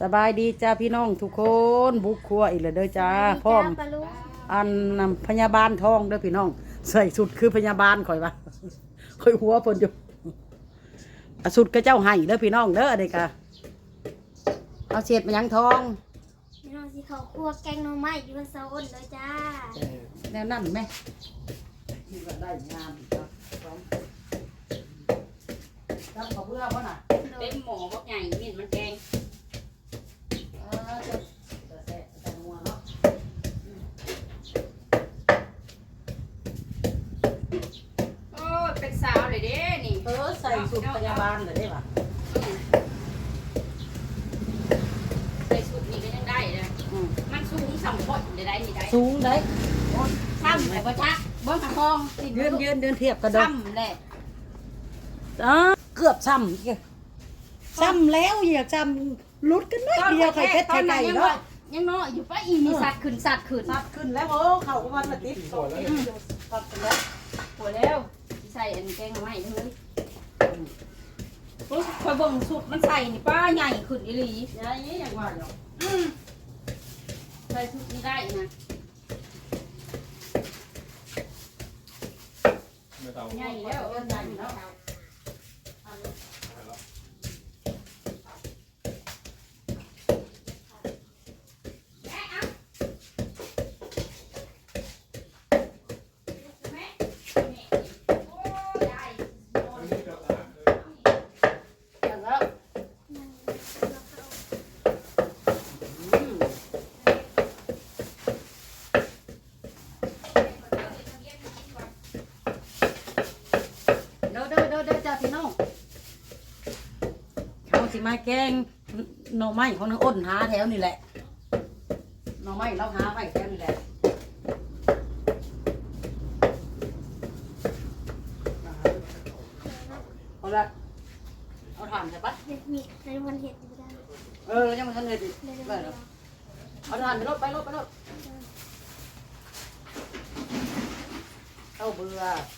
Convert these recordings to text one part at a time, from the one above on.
สบายดีจ้าพี่น้องทุกคนบุกครัวอีกแล้วเด้อจ้าพร้อมปลาลูกอันนำพยาบาลทองเด้อพี่น้อง ใส่สุดคือพยาบาลข่อยว่าข่อยหัวเพิ่นอยู่อะสุดก็เจ้าให้เด้อพี่น้องเด้อเด็กะเอาเศษมายังทองพี่น้องสิเขาคั่วแกงหน่อไม้อยู่บนเสาอ้นเลยจ้าแนวนั่นไหมนี่ก็ได้งามจ้ะสองจับขอเพื่อบ่น่ะเต็มหม้อบักใหญ่นี่มันแกง เออจะจะแสะจะนัวเนาะ โอ้ย เป็นสาวเลยเด้นี่เออใส่สุดพยาบาลเลยได้ป่ะอืมใส่สุดนี่ก็ยังได้เลยอืมมันสูงสัมพอดได้ได้นี่ได้สูงได้ซ้ำแต่บ่ชักเบิ่งทองสิยืนยืนเดินเทียบกันเด้อซ้ำแหละอ่าเกือบซ้ำอีกซ้ำแล้วอย่าซ้ำลุดกันหน่อยเดียวไข่เพชรตอไข่นนั้ไก่นยังเนาะว่ายังน้อยอยู่ป้าอีนี่สัตว์ขึ้นสัตว์ขึ้นซับขึ้นแล้วโอ้เข่าก็มันมาติดสองติดซับกันแล้วหัวแล้วใส่อันแกงมาใหม่เลยโอ้ยคอยเบิ่งสุดมันใส่นี่ป้าใหญ่ขึ้นอีหลียายนี้ยังว่าอยู่อืมใส่สุดนี่ได้นะไม่เตาใหญ่แล้วเออใหญ่แล้ว อย่างแล้วอืมเด้อเด้อเด้อเด้อจ้าพี่น้องเขา สิมาแกงหน่อไม้ของนางอ้นหาแถวนี่แหละหน่อไม้เราหาไปแถวนี่แหละเอาละเอาถ่านใช่ปะเห็ดมีในวันเห็ดอยู่ได้เออยังไม่ทันเลยดิเลยไปแล้วเอาถ่านไปรถไปรถไปรถเข้าเบื่อเอ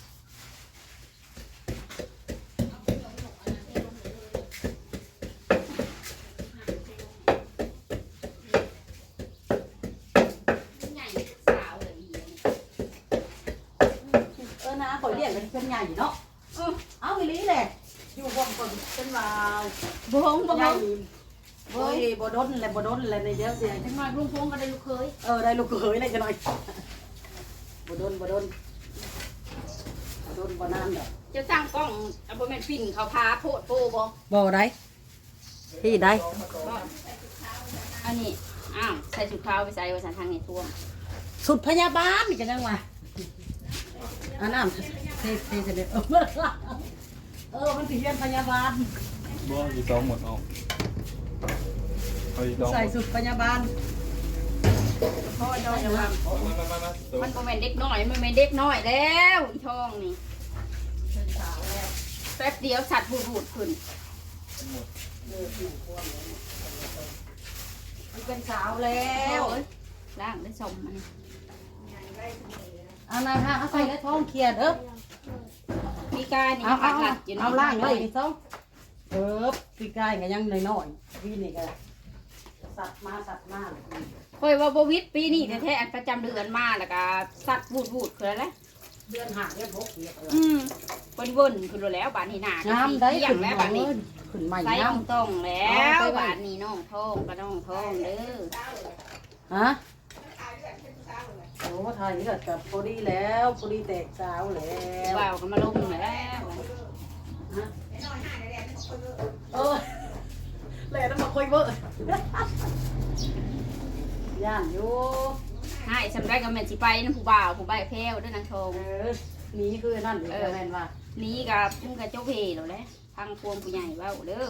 อนะข่อยเรียกกันเป็นใหญ่เนาะเออเอาอีหลีแหละอยู่บนคนเป็นวาวบงบงใหญ่โอ้ยบ่ดนเลยบ่ดนเลยในเยอะเสียจังหน่อยลุงพงก็ได้ลูกเคยเออได้ลูกเขยเลยจะหน่อยบ่โดนบ่โดนบ่โดนบ่นานดอกจะสร้างกล้องเอาบ่แม่นปิ่นเขาพาโพดโปบ่บ่ได้ที่ได้บ่อันนี้อ้าวใส่ชุดขาวไปใส่ไว้สันทางนี้ท่วมสุดพยาบาลนี่กันยังวะอันน้ำ เทเทเสด็จเออเมื่อเออมันสิเรียนพยาบาลบ่อีสองหมดเอาเอาอีสองหมใส่ดสุดพยาบาลพ่อดอยว่ามามามามาตัวมันบ่แม่นเด็กน้อยมันแม่นเด็กน้อยแล้วอีทองนี่แป๊บเดียวสัตว์บูดๆขึ้นมันเป็นสาวแล้แล้ววเอ้ยล้างได้สมมัน อันนั้นฮะเอาใส่ในท้องเคลียร์เด้อ มีกานี่เอาเอาหเอาลักอยู่เอาล่างเลยนี่ท้องเออปีกายก็ยังน้อยๆพี่นี่ก็สัตว์มาสัตว์มาเลยค่อยว่าบ่วิทย์ปีนี้แท้ๆอันประจำเดือนมาแล้วก็สัตว์บูดๆขึ้นแล้วแหละเดือนหาเดือนหกเดือนเอออืมเพิ่นเบิ่นขึ้นแล้วแล้วบาดนี้หน้างามได้เที่ยขึ้งนแล้วมาบาดนี้ขึ้นใหม่ใส่งาอ่มองต้องแล้เอาวไปไว้บาดนี้น้องทองก็น้องทองเด้อฮะ โอ้ไทยนี่ก็กับพอดีแล้วพอดีแตกสาวแล้วว่าวก็มาลงแล้วฮะเออแหล่ต้องมาคุยเบอร์ย่านอยู่ให้สำได้ก็แม่นสิไปนำผู้บ่าวผู้ใบายแพ้วเด้อนางทองเออนี่คือนั่นเองแม่นว่านี้กับมึงกับเจ้าเพแล้วแหละพังพวงผู้ใหญ่เว้าเด้อ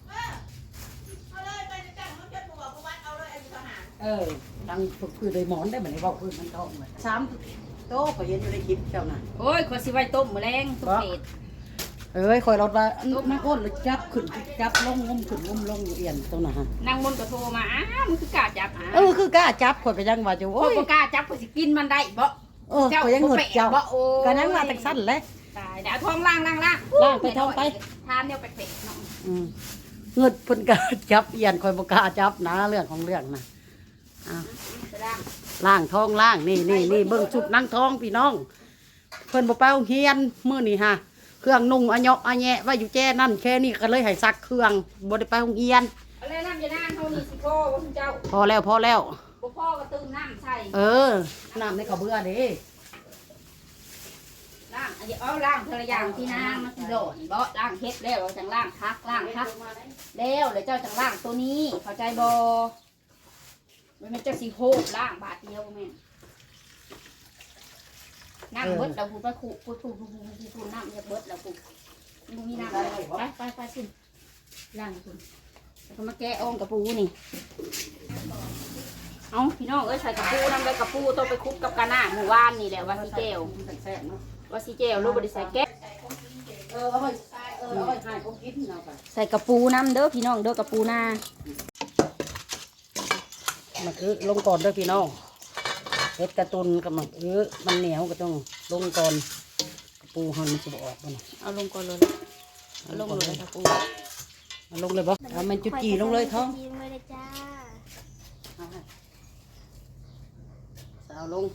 เออดังฝึกคือเลยหมอนได้เหมือนไอ้บอกพื้นมันท้องเหมือนสามโต๊ะก็เห็นอยู่ในคลิปเจ้าน่ะโอ้ยขอยสิไว้ต้มมื้อแรงต้มเป็ดเอ้ยคอยรถว่าอันนักอ้นเลยจับขึ้นจับลงงมขึ้นงมลงอยู่เอียนตรงนั้นฮะนางมนต์ก็โทรมาอ้าวมันคือกล้าจับอ้าเออคือกล้าจับคอยไปยังว่าจะโอ้โอ้ยยบ่กล้าจับข่อยสิกินมันได้บ่เออคอยยังเหงือเจ้าบ่โอ้ก็ยังว่าตักสั้นเลยตายเดี๋ยวเอาท้องล่างล่างล่างล่างไปท้องไปทานเดียวไปเตะเนาะอืมเงือดเพิ่นกล้าจับเอียนคอยบ่กล้าจับนะเรื่องของเรื่องนะอะไป ล่างล่างท้องล่างนี่นี่นี่เบิ่งชุดนั่งท้องพี่น้อง เพิ่นบ่ไปโรงเรียนมื้อนี้ฮะเครื่องนุ่งอะเหยาะอะแยะไว่าอยู่แจ้นั่นแค่นี้ก็เลยให้ซักเครื่องบ่ได้ไปโรงเรียนเอาเลยน้ำยาน้ำเท่านี้สิพ่อว่าคุณเจ้าพอแล้วพอแล้วบ่พ่อก็ตื่มน้ำใส่เออน้ำในกระเบื้อเด้ล่างอันนี้เอาล่างเทละอย่างที่นางมันสิโดนบ่ล่างเฮ็ดแล้วเราจังล่างพักล่างพักแล้วแล้วเจ้าจังล่างตัวนี้เข้าใจบ่ มันมันจะสิโหดล่างบาทเดียวบ่แม่นน้ำเบิดแล้วกูไปขู่กูถูกกูกูกูกูน้ำจะเบิดแล้วกูมึงมีน้ำอะไรไปไปไปคุณล่างคุณแล้วก็มาแกะอ่องกระปูนี่เอาพี่น้องเอ้ยใส่กระปูน้ำได้กระปูต้องไปคลุกกับกะหน้าหมู่บ้านนี่แหละว่าสิเจลแซ่บๆเนาะว่าสิเจลรูปบริใส่แก๊สเออเอาไว้เออเอาไว้ให้ผมกินเอาไปใส่กระปูน้ำเด้อพี่น้องเด้อกระปูหน้า มันคือลงก่อนเด้อพี่น้องเฮ็ดกระตุนกับมันเออมันเหนียวก็ต้องลงก่อนกระปูหันมันสิบ่ออกบ่นะเอาลงก่อนเลยเอาลงเลยกระปูเอาลงเลยบ่เอามันจุดจีลงเลยท้องจีลงเลยจ้าเอาให้เอาลง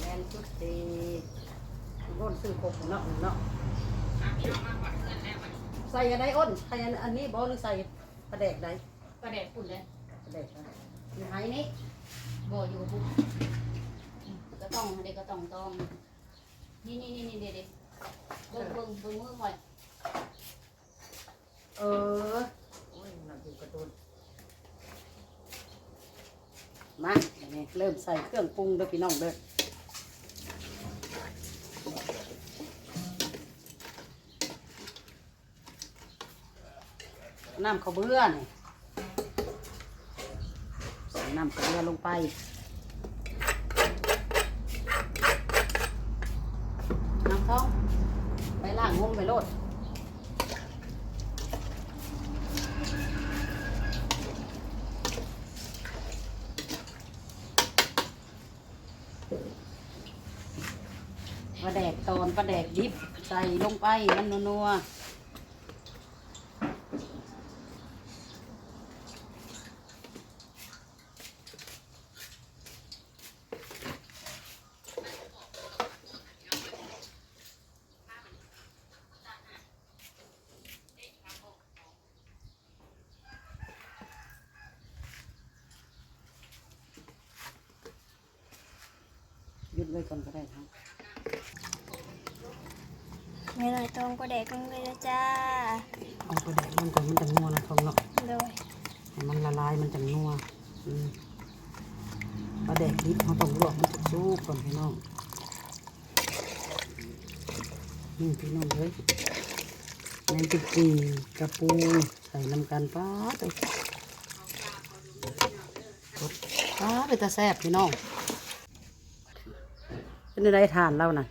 แลนจุดจีอ้นซื้อครบเนาะเนาะใส่อะไรอ้นใส่อันนี้บ่หรือใส่ปลาแดกใด กระเด็ดปุ่นเลยปลาแดกใดอยู่ไหนนี่บ่อยู่บุก็ต้องเด็กก็ต้องต้องนี่นี่นี่นี่เด็กเด็กเบิ่งเบิ่งเบิ่งมือคอยเออโอ้ยหนักอยู่กระตุนมาอันนี้เริ่มใส่เครื่องปรุงเด้อพี่น้องเด้อน้ำข้าวเบื่อนี่ใส่ น้ำข้าวเบื่อลงไป น้ำท้องไปล้างงมไปโลดปลาแดกตอนปลาแดกดิบใส่ลงไปมันนัวๆ หยุดไว้ก่อนก็ได้ครับไม่หน่อยตรงก็แดกลงเลยนะจ้าเอาปลาแดกมันก่อนมันจะนัวนะทองเนาะโดยให้มันละลายมันจะนัวอืมปลาแดกดิบเขาต้องลวกมันจะสุกก่อนพี่น้องนี่พี่น้องเลยแมงจุกีกระปูใส่น้ำกันป้าไปป้าไปตาแซ่บพี่น้อง เป็นอะไรทานแล้วนะ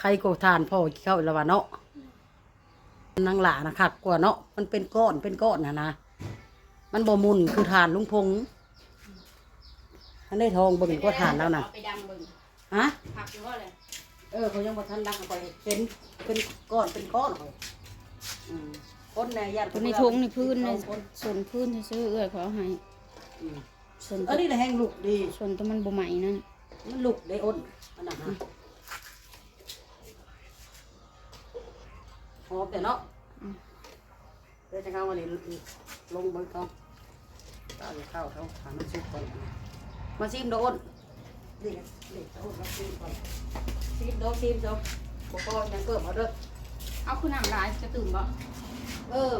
ใครก็ทานพ่อเข้าอีกแล้ววะเนาะนางหลานะคักกว่าเนาะมันเป็นก้อนเป็นก้อนนะนะมันบ่มุนคือทานลุงพงษ์อันได้ทองเบิ่งก็ทานแล้วนะเอาไปดังเบิ่งฮะผักอยู่ว่าเลยเออเขายังบ่ทันดังเอาไปเป็นเป็นก้อนเป็นก้อนเลยอืมคนในญาติตัวนี้ทงนี่พื้นเลยส่วนพื้นซื้อๆเอ้ยเขาเอาให้อืมส่วนเออนี่แหละแห้งลูกดีส่วนตัวมันบ่ใหม่นั่น มันลูกได้อ้นอันนั้นฮะหอมแต่เนาะเดี๋ยวจะเข้ามานี่ลงเบิ่งเขาเอาอย่าเข้าเขาหามันสุกก่อนมาซิมโดนนี่เด็กโดนมาซิมก่อนซิมโดนซิมโดนบ่พอยังเกิดมาเด้อเอาคือน้ำลายจะตื่นบ่เออ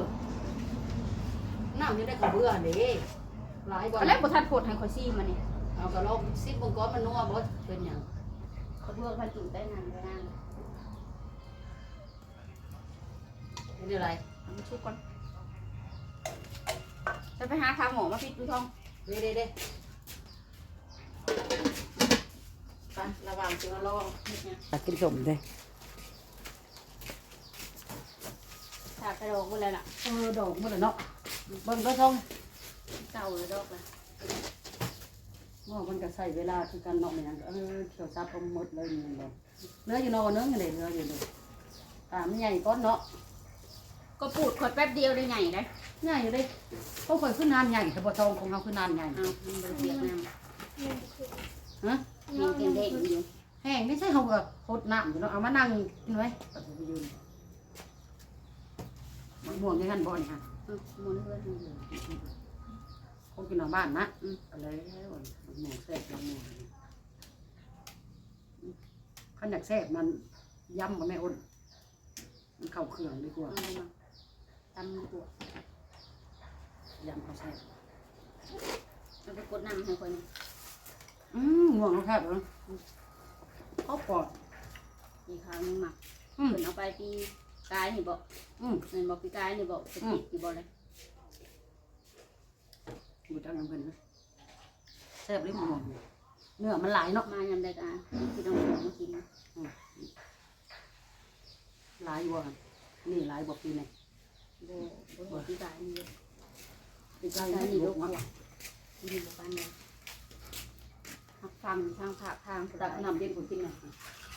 น้ำยังได้กระเบื้อนี่หลายบ่แล้วบ่ทันโพดให้ข่อยซีมานี่ เอากระลอกซิบบงก้อนมันนัวบ่เป็นหยังเขาเพื่อพันตื่นได้นานได้นานเป็นอะไรเอามาชุบก่อนจะไปหาพาหมอมาพิดดูทองเด้เด้เด้ไประวังจะมาลองตักกินสมเด้ถากกระโดดหมดแล้วล่ะเออดอกมันเนาะเบิ่งก็ทองเก่าเลยดอกละ ว่ามันก็ใช้เวลาคือกันเนาะมันยังเออเขียวซับเอาหมดเลยนี่เนื้ออยู่นอกเนื้ออยู่เลยเนื้ออยู่เลยอ่ามใหญ่ก้อนเนาะก็ปูดขวดแป๊บเดียวได้ไงได้ใหญ่อยู่เลยเขาเคยขึ้นนานใหญ่แต่บ่ทองของเขาขึ้นนานใหญ่เอามันบริเปียกน้ฮะยังเด้งๆอยู่แห้งไม่ใช่เขาก็หน้ำอยู่เนาะเอามานั่งกินไว้ไปยืนมันม่วงในกันบ่นี่ฮะเอาหมุนเพื่อน ให้ดูเขากินเอาบ้านนะอืมอะไรแล้วมันม่วงแซ่บมันม่วงขันอยากแซ่บมันยำกับแม่อ้นมันเข้าเครื่องดีกว่าเอามาตำตัวยำเขาแซ่บเอาไปกดน้ำให้คนอืมม่วงเขาแซ่บเลยเขาปอดมีข้าวนึงหมักอืมเพิ่นเอาไปปีกายนี่บอกอืมเงินบอกปีกายนี่บอกจะติดอยู่บอกเลย อยู่ทางนั้นเพิ่นนะแซ่บเลยม่วงเนื้อมันหลายเนาะมายำได้กันที่ต้องของมากินนะหลายอยู่ว่ากันนี่หลายบ่ปีนี่โบโบบอกปีกายนี่ปีกาปียกายนี่นี่ลูลูกกเนาะหัวนี่บอกกันเลยหักฟังทางผักทางตักน้ำเย็นกูกินน่ะ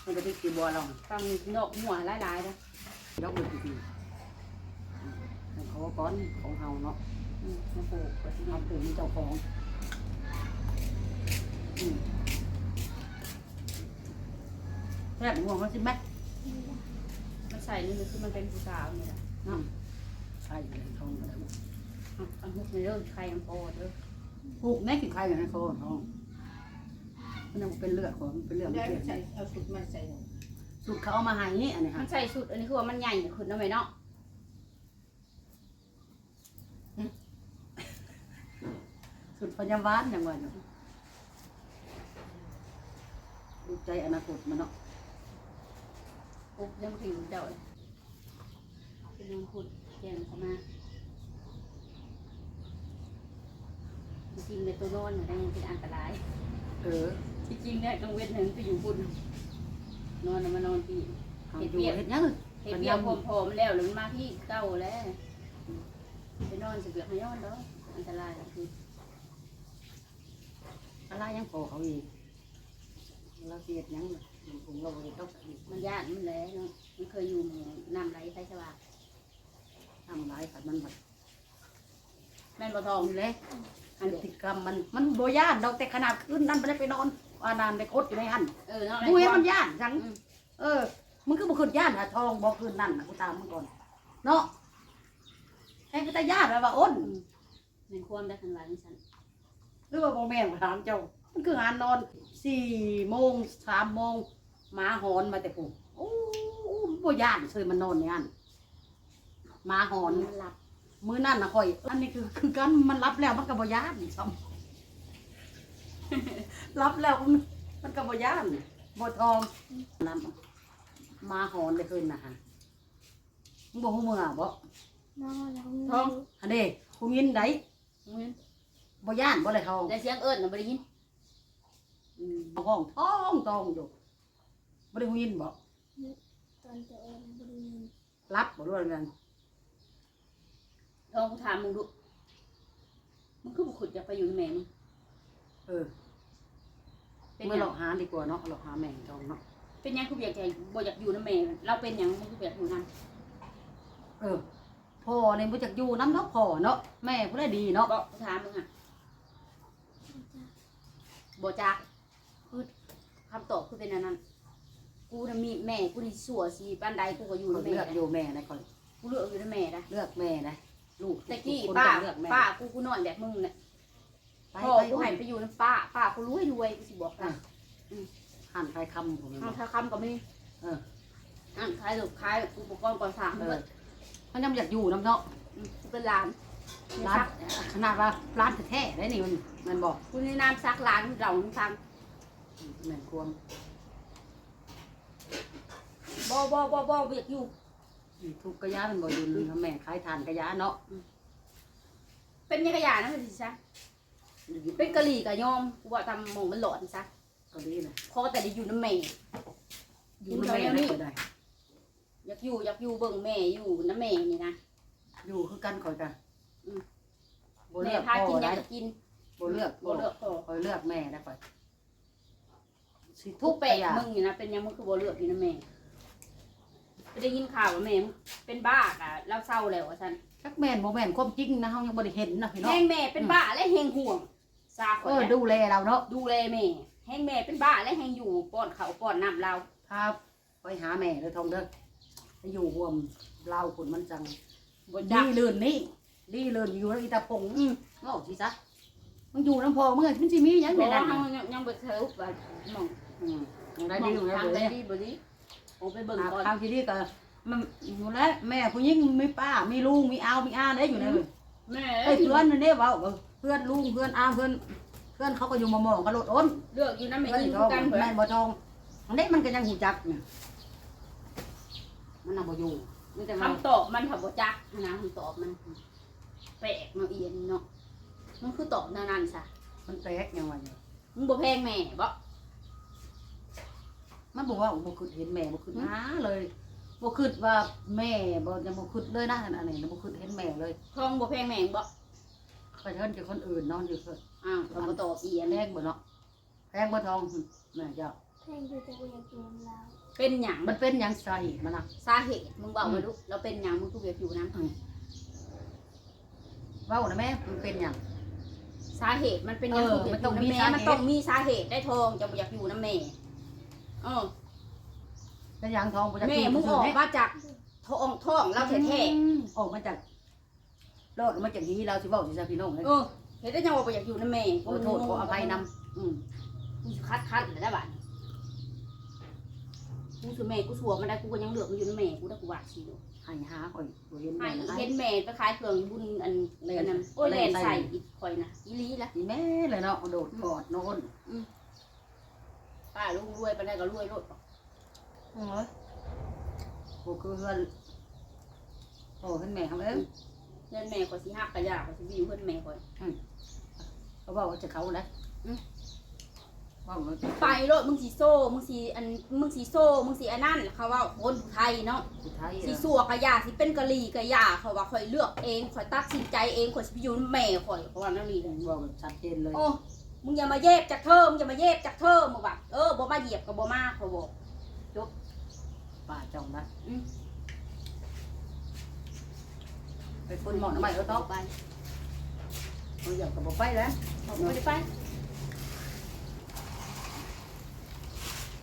มันก็ได้กินบัวเราฟังนอกหัวหลายๆนะยกเลยทีเขาก้อนของเฮาเนาะอื มมาปลูกก็สิเฮาเอาถึงเจ้าของอืมแซ่บม่วงเขาสิแม่มันใส่นี่คือมันเป็นผู้สาวนี่แหละเนาะใช่เลยทองก็ได้เอาเอาหุกในเรื่องไข่อังโปเด้อปลูกแม่กินใครอย่างนั้นเขาทองมันยังเป็นเลือดของมันเป็นเลือดมันเปลี่ยนเอาสุดมาใส่สูตรเขาเอามาให้นี่อันนี้มัฮะนใส่สุดอันนี้คือว่ามันใหญ่ขึ้นนะไหมเนาะ สูตรพยาบาลอย่างว่าอยู่ดูใจอนาคตมันเนาะปุ๊บยังผิวเดาเลยเป็นน้องขุดแกงเข้ามาจริงๆในตัวนอนเนี่ยยังเป็นอันตราย เออ ที่จริงเนี่ยกลางเว้นหนึ่งไปอยู่บุญนอนน่ะมานอนปีเอาอยู่เฮ็ดหยังเห็นเบี้ยวผอมๆแล้วหรือมันมาที่เก้าแล้วไปนอนสิเบียกให้นอนเนาะอันตรายก็คือ อะไรยังพอเขาอีกเราเสียดหยังมันคงเราเลยต้องมันยากมันแหล้วเนาะมันเคยอยู่หมู่น้ำไหลไฟสว่างทำร้ายขัดมันแบบแม่นบ่ทองนี่เลยอันพฤติกรรมมันมันโบย่านดอกแต่ขนาดขึ้นนั่นไปได้ไปนอนอานานไปคดอยู่ในหันเออเนาะกูเห็นมันย่านจังอืมเออมึงก็บ่ขึ้นย่านอะทองบ่ขึ้นนั่นนะกูตามมึงก่อนเนาะให้ก็ตาย่านแล้วว่าอ้นแม่นความได้ขนาดนี้ฉันห รือว่าบ่แม่นถามเจ้า มันคือหานนอนสี่โมงสามโมงหมาหอนมาแต่ปุ๊โอ้บ่ย่านเคยมันนอนในหันหมาหอนมันหลับมื้อนั่นนะข่อย อันนี้คือคือกันมันรับแล้วมันก็บ่ย่านซ้ำรับแล้วมันมันก็บ่ย่านบ่ทองน้ำมาหอนเลยคืนน่ะฮะมึงบ่ฮู้มื้อบ่นอนแล้วท้องอันนี้กูยินได้มึง บ่ย่านบ่เลยทองได้เสียงเอิ้นน่ะบ่ได้ยินอืมห้องท้องตองอยู่บ่ได้ฮู้ยินบ่ตอนจะเอ็นบริเวณรับบ่รู้กันทองกูถามมึงดูมึงคือบ่ขุดอยากไปอยู่กับแม่มึงเออเป็นเมื่อหยัเรางหาดีกว่าเนาะเราหาแม่งทองเนาะเป็นหยังกูอยากจะบ่อยากอยู่กับแม่ เราเป็นหยังมึงคืออยากอยู่นั่นเออพ่อนี่บ่จักอยู่นำเนาะพ่อเนาะแม่ผู้ใดดีเนาะบ่กูถามมึงอะ บ่จักคือคำตอบคือเป็นอันนั้น กูน่ะมีแม่กูนี่สัวสิปานใดกูก็อยู่เลืกับแม่อกได้อยู่แม่นะก่อนกูเลือกอยู่กับแม่ได้เลือกแม่นะลูกตะกี้ทุคนป้าต้องเลือกแม่ป้ากูกูนอนแบบมึงเนี่ยไปพ่อไปกูให้ไปอยู่น้ำป้าป้ากูรวยรวยกูสิบอกนะหันไปคำผมเอาถ้าคำก็ไม่เอออ่านขายลูกขายอุปกรณ์ก่อสร้างเอเบิอดมันยังอยากอยู่น้ำเนาะมกูเป็นร้าน ร้านขนาดว่าร้านแท้ๆได้นี่มันมันบอกกูในน้ำซักร้านเราทางแม่นควงบ่บ่บ่บ่อยากอยู่ทุกกระยาเป็นบ่อยุนแม่ขายทานกระยาเนาะไปเป็นยังกระยานะสิซะเป็นกะหรี่กับยอมกูว่าทำหมองมันหลอนซะก็ดีนะพอแต่ได้อยู่น้ำแม่อยู่แม่ได้ก็ได้อยากอยู่อยากอยู่เบิ่งแม่อยู่น้ำแม่นี่นะอยู่คือกันคอยกันอืม บ่เลืแม่อกพาพ่กิอนอยาได้กจะกินบ่เลือกบ่พ่อเลือกพอคอยเลือกแม่นะคอยสิทุทุกกแปแปลลกมึงนี่นะเป็นยังมึงคือบ่เลือกอยู่น้ำแม่ไปได้ยินข่าวว่าแม่มึงเป็นบ้าอะแล้วเศร้าแล้วว่าซั่นจักแม่นบ่แม่นความจริงนะเฮายังบ่ได้เห็นนะพี่น้อแห้งงแม่เป็นบ้าและแหงห่วงซาข่เออยอนะดูแลเราเนาะดูแลแม่แห้งแม่เป็นบ้าและแหงอยู่ป้อนเขาวป้อนน้ำเรา ครับ ไปหาแม่เด้อทองเด้อไปอยู่ร่วมเราผลมันจังบ่ดีจักเลื่นนี่ ดีเลื่นอยู่แล้วอีตาปงอืมเว้าสิซะมันอยู่น้ำพอเมื่อมันสิมีหยังบ่ในนั้นเฮาน่ะยังยังบ่เทิบว่าหมองอืมยังได้ดีอยู่แล้วทางเลได้ยดีบ่ดีโอ้ไปเบิ่งอ่าก่อนทางที่ดีก็มันอยู่แล้วแม่ผู้หญิงมีป้ามีลุงมีอาวมีอาได้อยู่ในเลยแม่เอ้ยเพื่อนนั่นเด้เว้าเออเพื่อนลุงเพื่อนอาเพื่อนเพื่อนเขาก็อยู่มามองกันโลดอ้น เลือกอยู่น้ำแม่เพื่อนยิงทองกันเพิ่นแม่นบ่ทองอันนี้มันก็ยังหูจักเนี่ยมันน่ะบ่อยู่มีแต่ว่าคำตอบมันถ้าบ่จักนะคำตอบมัน แปลกเนาะเอียนเนาะมันคือตอบแนวนั้นซะมันแปลกยังว่าอยู่มึงบ่แพงแม่บ่มันบอกว่าบ่คิดเห็นแม่บ่คิดหาเลยบ่คิดว่าแม่บ่ยังบ่คิดเลยนะอันนี้บ่คิดเห็นแม่เลยทองบ่แพงแม่บ่ไปเทินกับคนอื่นนอนอยู่เพิ่นอ้าวเราบ่ตอบเอียนแพงบ่เนาะแพงบ่ทองแม่เจ้าแพงอยู่แต่กูอยากกินน้ำลาวเป็นหยังมันเป็นหยังใส่มันน่ะสาเหตุมึงบอกมาดูเราเป็นหยังมึงคือเวียกอยู่น้ำ เว้านะแม่มันเป็นหยัง สาเหตุมันเป็นหยังเออคือเวียกมันต้องมีอยู่น้ำแม่สาเหตุ มันต้องมีสาเหตุได้ทองจะบ่อยากอยู่น้ำแม่เออเป็นหยังทองบ่จักแม่กินมึงอซื่อกแมาจากท้องท้องเราแท้อืมออกมาจากรอดมาจากนี้เราสิเว้าสิซะพี่น้องเลยๆเออเห็นได้ยังว่าบ่อยากอยู่น้ำแม่ขอโทษขออภัยนำอืมกูสิคัดคัดเลยได้บัดกูคือแม่กูสัวมันได้กูก็ยังเหลือกมันอยู่น้ำแม่กูได้กูว่าสิโดให้หาข่อยบ่เห็นให้แม่นะเห็นแม่ไปขายเครื่องบุญอันเล่นอันนั้นโอ้ยเล่แล่นนใส่ใส่อีกข่อยนะอีหลีละนี่แม่เลยเนาะโดดกอดโนอนป้าลุงรวยไปได้ก็รวยรถโอ้ยบ่คือเฮือนโอ้เห็นแม่เขาเอ้ยเงินแม่ข่อยสิหักกระยาข่อยสิไปอยู่เพิ่นแม่ข่อยเขาบอกว่าจะเขาแหละ อืมว่ามันไปโลดมึงสีโซ่มึงสีอันมึงสีโซ่มึงสีอันนั่นเขาว่าคนไทยเนาะสุดท้ายสีสัวกะยาสิเป็นกะลีกะยาเขาว่าข่อยเลือกเองข่อยตัดสินใจเองข่อยสิไปอยู่นำแม่ข่อยเขาว่านั่นนี่เลยบอกแบบชัดเจนเลยโอ้มึงอย่ามาเย็บจากเธอมึงอย่ามาเย็บจากเธอมึงว่าเออบ่มาเหยียบกับบ่มาเขาบอกป้าจองนะอืมไปคนหมอนใหม่ก็ต้องไปเราอยากกับบอกไปแล้ว เอาไปไป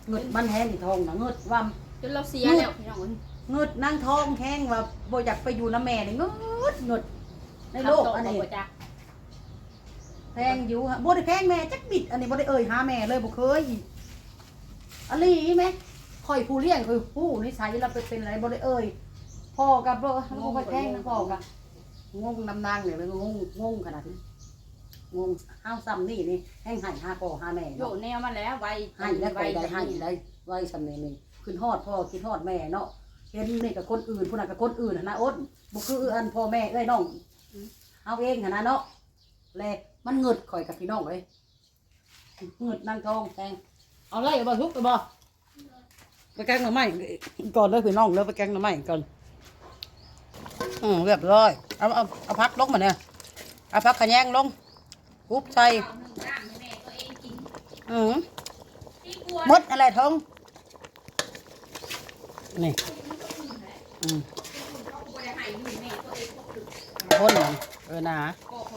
เงิดมันแห้งทองนะเงิดว่าจนเราเสียแล้วพี่น้องเอ้ยเงิดนั่งทองแห้งว่าบ่อยากไปอยู่น้ำแม่นี่เงิดเงิดในโลกคำตบอันนี้บ่จักแพงอยู่ฮะบ่ได้แพงแม่จักบิดอันนี้บ่ได้เอ่ยหาแม่เลยบ่เคยอะลีไหมคอยผู้เลี้ยงคอยผู้นิสัยเราเป็นเป็นอะไรบ่ได้เอ่ยพ่อกับบ่บ่ค่อยแพงนะพ่อกับงงนำนางเนี่ยเลยงงงงขนาดนี้ งงห้าวซ้ำนี่นี่แห้งให้หาพ่อหาแม่โยเนาะแนวมาแล้วไวให้แล้วไปได้ให้ได้ไว้สำเนียงนี่ขึ้นฮอดพ่อคิดฮอดแม่เนาะเห็นนี่กับคนอื่นผู้นั้นกับคนอื่นน่ะนะอ้นบ่คืออันพ่อแม่เอ้ยน้องเอาเองหั่นนะเนาะแลมันเงิดข่อยกับพี่น้องเลยเงิดนางทองแทงเอาไล่บ่ทุกไปบ่ไปแกงหน่อไม้ก่อนเลยพี่น้องเลยไปแกงหน่อไม้ก่อนอืมเรียบร้อยเอาเอาเอาพักลงมาเนี่ยเอาพักขะแยงลง กุบใส่เอาหนึ่งร่างให้แม่ตัวเองกินอืมมดอะไรทอง นี่อืมพ่นมันเออนะก็เขา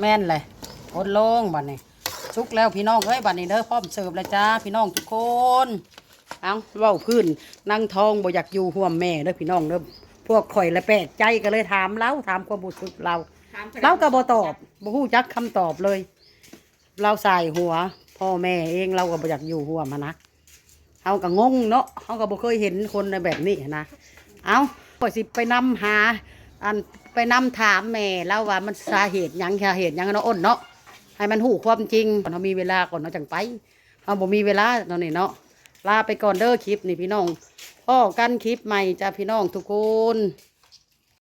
แม่นเลยพ่นลงบัดนี้ชุกแล้วพี่น้องเอ้ยบัดนี้เด้อพร้อมเสิร์ฟแล้วจ้าพี่น้องทุกคนเอาเว้าพื้นนั่งทองบ่อยากอยู่ห่วมแม่เด้อพี่น้องเด้อพวกข่อยละแปลกใจก็เลยถามเราถามความรู้สึกเรา เราก็บ่ตอบบ่ฮู้จักคำตอบเลย เราใส่หัว พ่อแม่เองเราก็บ่อยากอยู่หัวมานะเฮาก็งงเนาะเฮาก็บ่เคยเห็นคนในแบบนี้นะเอาก็สิไปนำหา อันไปนำถามแม่แล้วว่ามันสาเหตุหยังสาเหตุหยังเนาะอ้นเนาะให้มันหูความจริงก่อนเฮามีเวลาก่อนเนาะจังไปเฮาบ่มีเวลาตอนนี้เนาะลาไปก่อนเด้อคลิปนี่พี่น้องพ่อกันคลิปใหม่จ้าพี่น้องทุกคน